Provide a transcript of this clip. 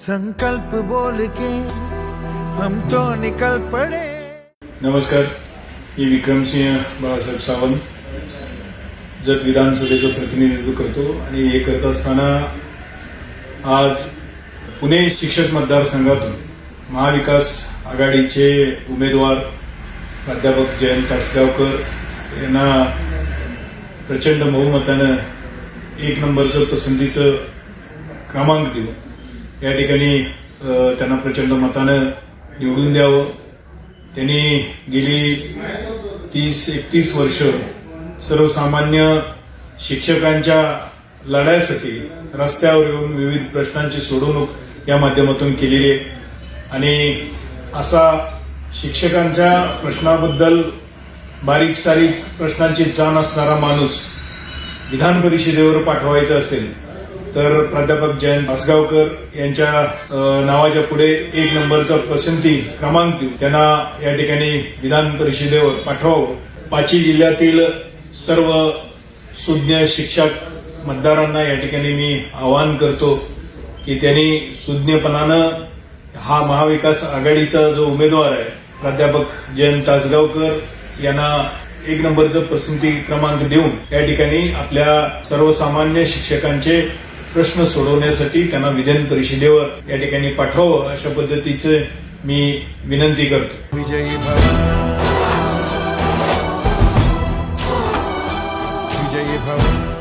संकल्प बोल के हम तो निकल पड़े। नमस्कार मी विक्रमसिंह बाळासाहेब सावंत. जत विधानसभेचं प्रतिनिधित्व करतो आणि हे करत असताना आज पुणे शिक्षक मतदारसंघातून महाविकास आघाडीचे उमेदवार प्राध्यापक जयंत तासगावकर यांना प्रचंड बहुमतानं एक नंबरचं पसंतीचं क्रमांक दिलं. या ठिकाणी त्यांना प्रचंड मतानं निवडून द्यावं. त्यांनी गेली तीस एकतीस वर्ष सर्वसामान्य शिक्षकांच्या लढ्यासाठी रस्त्यावर येऊन विविध प्रश्नांची सोडवणूक या माध्यमातून केलेली आहे. आणि असा शिक्षकांच्या प्रश्नाबद्दल बारीक सारीक प्रश्नांची जाण असणारा माणूस विधान परिषदेवर पाठवायचा असेल तर प्राध्यापक जयंत आसगावकर यांच्या नावाच्या पुढे एक नंबरचा पसंती क्रमांक देऊ. त्यांना या ठिकाणी विधान परिषदेवर पाठवावं. पाची जिल्ह्यातील सर्व सुज्ञ शिक्षक मतदारांना या ठिकाणी मी आवाहन करतो की त्यांनी सुज्ञपणानं हा महाविकास आघाडीचा जो उमेदवार आहे प्राध्यापक जयंत तासगावकर यांना एक नंबरचं पसंती क्रमांक देऊन या ठिकाणी आपल्या सर्वसामान्य शिक्षकांचे प्रश्न सोडवण्यासाठी त्यांना विधान परिषदेवर या ठिकाणी पाठवावं अशा पद्धतीचे मी विनंती करतो. विजयी भव. विजयी भव.